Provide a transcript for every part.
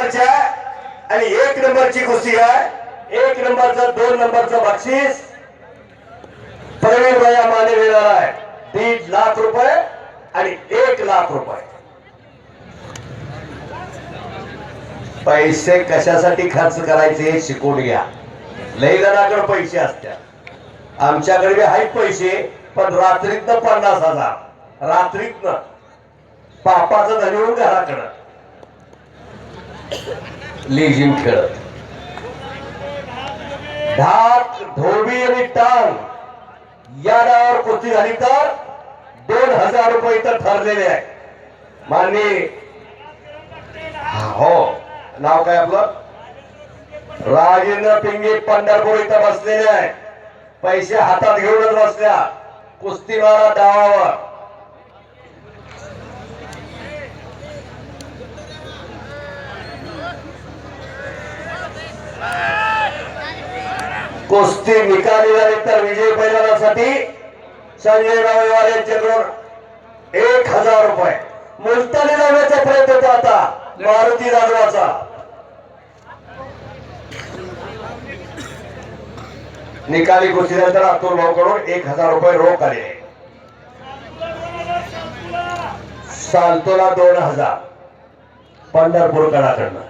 नंबरच्या आणि एक नंबरची कुस्ती आहे. एक नंबरचं दोन नंबरचं बक्षीस प्रवीण भैया माने मिळणार आहे. दीड लाख रुपये आणि एक लाख रुपये. पैसे कशासाठी खर्च करायचे हे शिकून घ्या. लई जणाकडे पैसे असतात. आमच्याकडे बी आहेत पैसे पण रात्रीतनं पन्नास हजार. रात्रीतनं. पापाचं धनी होऊन घराकडं. लेझिम खेळत ढाक धोबी आणि टांग या नावावर कुस्ती झाली तर दोन हजार रुपये इथं ठरलेले आहे. माननी हो नाव काय आपलं? राजेंद्र पिंगे पंढरपूर इथं बसलेले आहे. पैसे हातात घेऊनच बसल्या कुस्ती मारा डावावर कुस्ती निकाली झाली तर विजय पैलवानासाठी संजय रविवार यांच्याकडून एक हजार रुपये. मुलतानी लावण्याचा प्रयत्न होता आता मारुती जाधवाचा. निकाली कुस्तीनंतर अतुल भाऊकडून एक हजार रुपये रोख आले. सालतोला दोन हजार. पंढरपूर कडाकडनं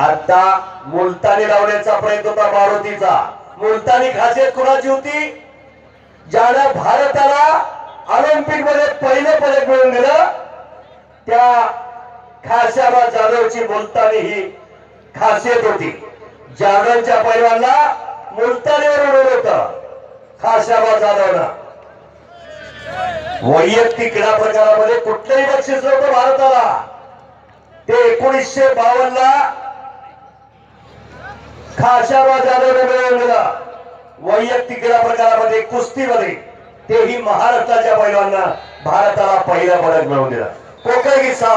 आता मुलतानी लावण्याचा प्रयत्न होता मारुतीचा. मुलतानी खासियत कुणाची होती? ज्यानं भारताला ऑलिम्पिकमध्ये पहिलं पदक मिळवून दिलं त्या खाशाबा जाधवची मुलतानी ही खासियत होती. जाधवच्या पैलवानला मुलतानीवर उडवलं होतं खाशाबा जाधवनं. वैयक्तिक क्रीडा प्रकारामध्ये कुठलंही बक्षीस नव्हतं भारताला. ते एकोणीसशे बावन्न ला खाशाबा जाधवने मिळवून वैयक्तिक क्रीडा प्रकारामध्ये कुस्तीमध्ये तेही महाराष्ट्राच्या पैलवांना भारताला पहिला पदक मिळवून दिला. कोकण किस्सा